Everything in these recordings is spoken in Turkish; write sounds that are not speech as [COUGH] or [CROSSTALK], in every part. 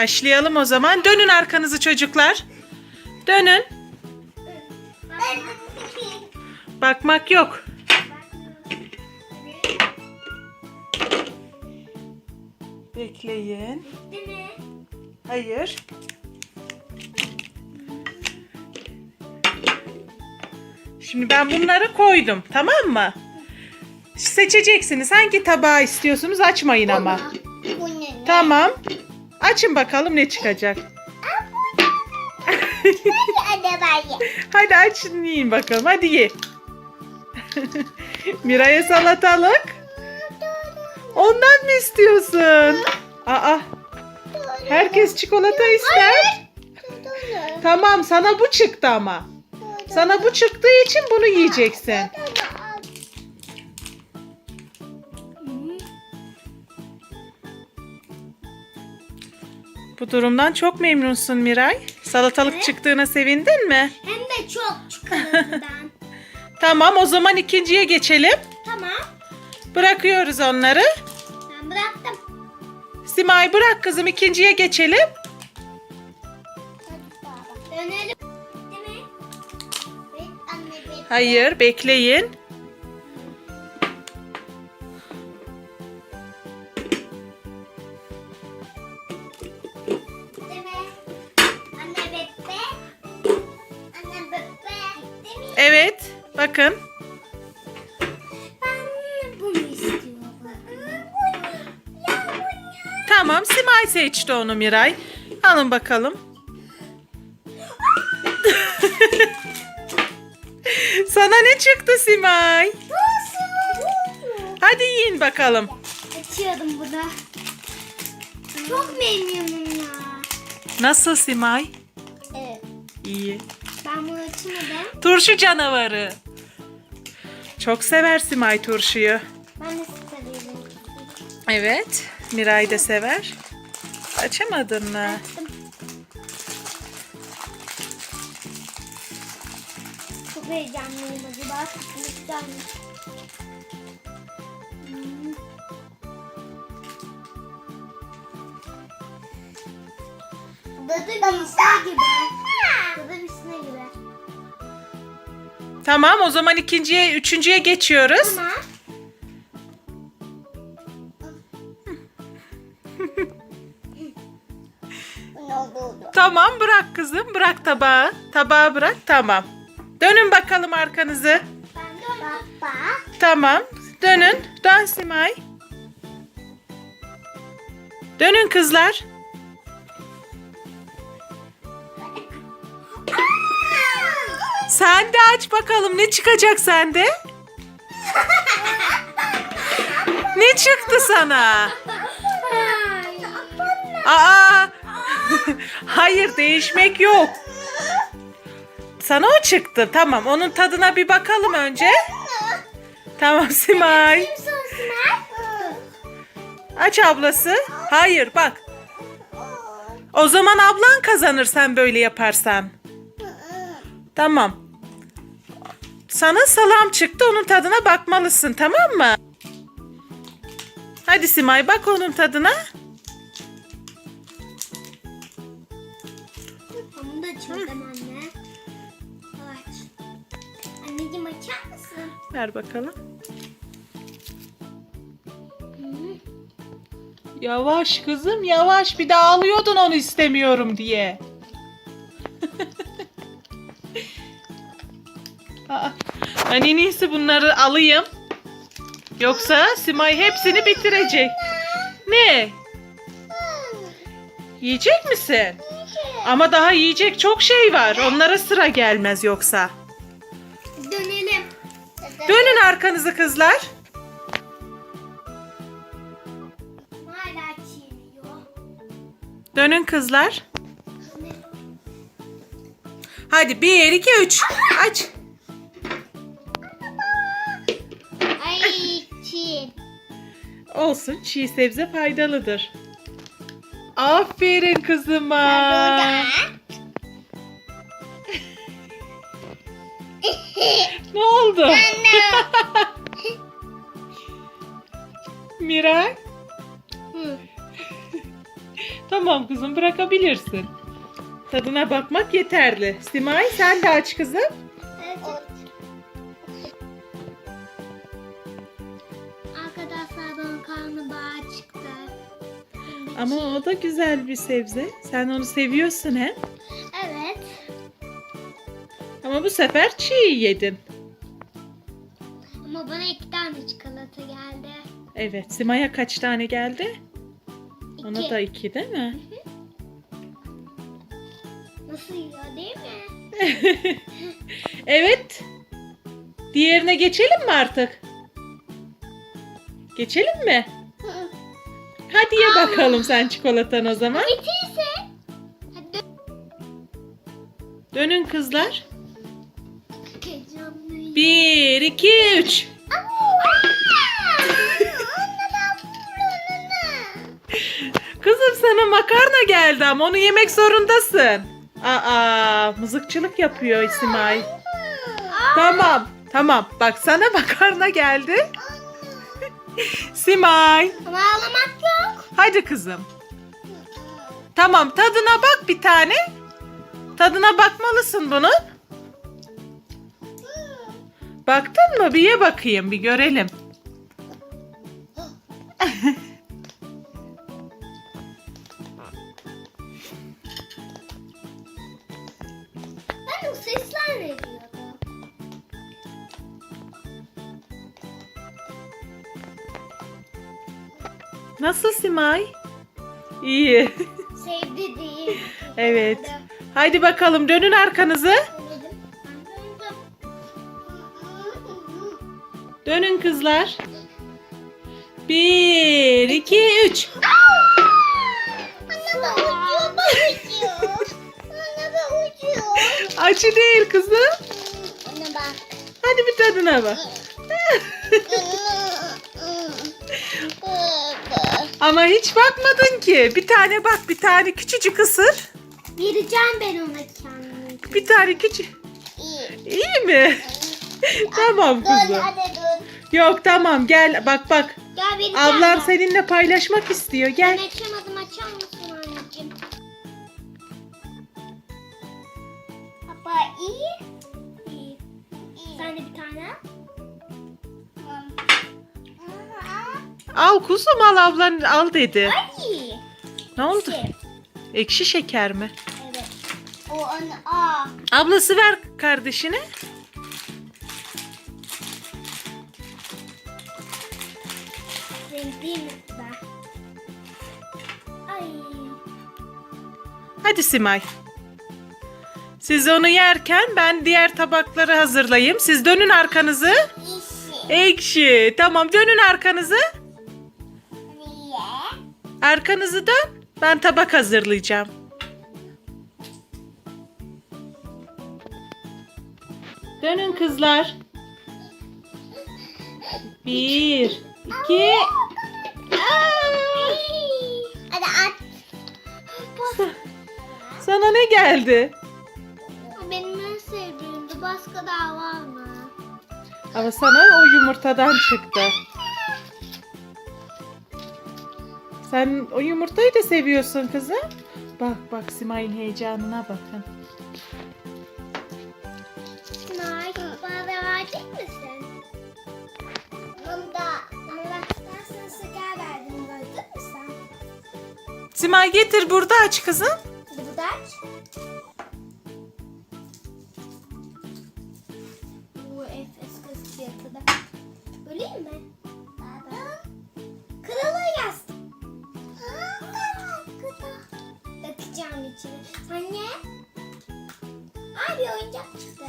Başlayalım o zaman. Dönün arkanızı çocuklar. Dönün. Bakmak yok. Bekleyin. Hayır. Şimdi ben bunları koydum. Tamam mı? Seçeceksiniz. Hangi tabağı istiyorsunuz? Açmayın ama. Tamam. Açın bakalım ne çıkacak. Hadi açın yiyin bakalım. Hadi ye. [LAUGHS] Miray'a salatalık. Ondan mı istiyorsun? Aa, herkes çikolata ister. Tamam sana bu çıktı ama. Sana bu çıktığı için bunu yiyeceksin. Bu durumdan çok memnunsun Miray. Salatalık Evet. çıktığına sevindin mi? Hem de çok çikolatadan. [LAUGHS] Tamam o zaman ikinciye geçelim. tamam. Bırakıyoruz onları. Ben bıraktım. Simay bırak kızım ikinciye geçelim. Dönelim. Hayır bekleyin. Evet bakın. Ben bunu istiyorum. Tamam Simay seçti onu Miray. Alın bakalım. [LAUGHS] Sana ne çıktı Simay? Hadi yiyin bakalım. Açıyorum bunu. Çok memnunum ya. Nasıl Simay? Evet. İyi. Ben bunu açmadım. Turşu canavarı. Çok sever Simay turşuyu. Ben de seviyorum. Evet. Miray da sever. Açamadın mı? Açtım. Çok heyecanlıyım acaba. Ne güzelmiş. Tadı vişne gibi. Tadı vişne gibi. Tamam o zaman ikinciye, üçüncüye geçiyoruz. Oldu? [LAUGHS] Tamam bırak kızım bırak tabağı. Tabağı bırak tamam. Dönün bakalım arkanızı. Baba. Tamam. Dönün. Dön Simay. Dönün kızlar. Sen de aç bakalım ne çıkacak sende? ne çıktı sana? Aa! [LAUGHS] Hayır değişmek yok. Sana o çıktı. Tamam onun tadına bir bakalım önce. Tamam Simay. Aç ablası. Hayır bak. O zaman ablan kazanır sen böyle yaparsan. Tamam. Sana salam çıktı onun tadına bakmalısın tamam mı? Hadi Simay bak onun tadına. Bunu da açmadım anne. Aç. Anneciğim açar mısın? Ver bakalım. Yavaş kızım yavaş bir de ağlıyordun onu istemiyorum diye. Ben en iyisi bunları alayım. Yoksa Simay hepsini bitirecek. Ne? Yiyecek misin? Ama daha yiyecek çok şey var. Onlara sıra gelmez yoksa. Dönelim. Dönün arkanızı kızlar. Dönün kızlar. Hadi 1 2 3 aç. Olsun çiğ sebze faydalıdır. Aferin kızıma. [LAUGHS] ne oldu? [LAUGHS] Miray? [LAUGHS] Tamam kızım bırakabilirsin. Tadına bakmak yeterli. Simay sen de aç kızım. Ama o da güzel bir sebze. Sen onu seviyorsun hem. Evet. Ama bu sefer çiğ yedin. Ama bana iki tane çikolata geldi. Evet. Simay'a kaç tane geldi? İki. Ona da iki değil mi? Nasıl yiyor değil mi? [LAUGHS] evet. Diğerine geçelim mi artık? Geçelim mi? Hadi ye bakalım sen çikolatan o zaman. Bitirse. Dönün kızlar. Bir, iki, üç. Kızım sana makarna geldi ama onu yemek zorundasın. Aa, mızıkçılık yapıyor Simay. Tamam, tamam. Bak sana makarna geldi. [LAUGHS] Simay, Ama ağlamak yok. hadi kızım. Tamam, tadına bak bir tane. Tadına bakmalısın bunun. Baktın mı? Bir ye bakayım, bir görelim. [LAUGHS] Nasıl Simay? İyi. Sevdi değil. evet. Haydi bakalım dönün arkanızı. Dönün kızlar. Bir, iki, üç. Anne da uçuyor, bak uçuyor. Anne uçuyor. Acı değil kızım. Anne bak. Hadi bir tadına bak. Ama hiç bakmadın ki. Bir tane bak, bir tane küçücük ısır. Vereceğim ben ona kendimi. Bir tane küçük. İyi. İyi mi? [LAUGHS] tamam kızım. Yok tamam gel bak bak. Gel vereceğim Ablam ben. seninle paylaşmak istiyor. Ben Gel. açamadım Al kuzum al ablan al dedi. Ay. Ne oldu? Şey, Ekşi şeker mi? Evet. O anne aa. Ablası ver kardeşine. Hadi Simay. Siz onu yerken ben diğer tabakları hazırlayayım. Siz dönün arkanızı. İşi. Ekşi. Tamam dönün arkanızı. Arkanızı dön. Ben tabak hazırlayacağım. Dönün kızlar. Bir, iki. Hadi at. Sana ne geldi? Benim en sevdiğimdi. Başka daha var mı? Ama sana o yumurtadan çıktı. Sen o yumurtayı da seviyorsun kızım. Bak bak Simay'ın heyecanına bakın. Nay, bana verecek misin? Bunda. Allah, ben sana şeker verdim. Gördün mü sen? Simay getir burada aç kızım. Hadi bu da aç. Bu Efes kız fiyatı da. Böleyim mi? Dökeceğim içine. Ay bir oyuncak çıktı.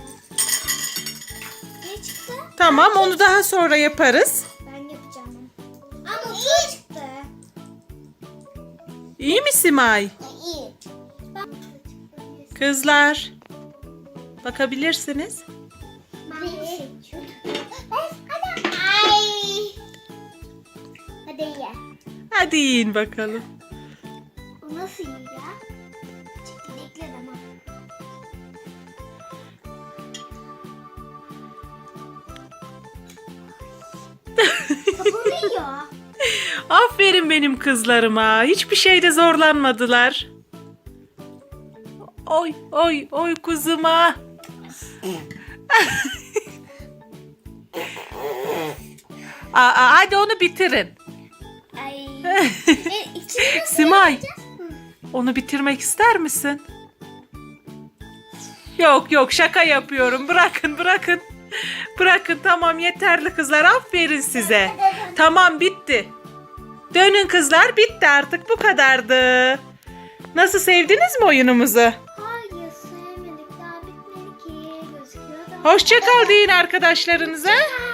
Ne çıktı? Tamam onu daha sonra yaparız. Ben yapacağım. Ama su çıktı. İyi mi Simay? İyi. Ben... Kızlar. Bakabilirsiniz. Ben seçiyorum. Hadi. Ye. Hadi yiyin bakalım. O nasıl iyi ya? Aferin benim kızlarıma. Hiçbir şeyde zorlanmadılar. Oy oy oy kuzuma. Aa, hadi onu bitirin. Ay. [LAUGHS] e, Simay. Onu bitirmek ister misin? Yok yok şaka yapıyorum. Bırakın bırakın. Bırakın tamam yeterli kızlar. Aferin size. [LAUGHS] Tamam bitti. Dönün kızlar bitti artık bu kadardı. Nasıl sevdiniz mi oyunumuzu? Hayır sevmedik daha bitmedi ki gözüküyor da. Hoşça kal deyin arkadaşlarınıza. Bye.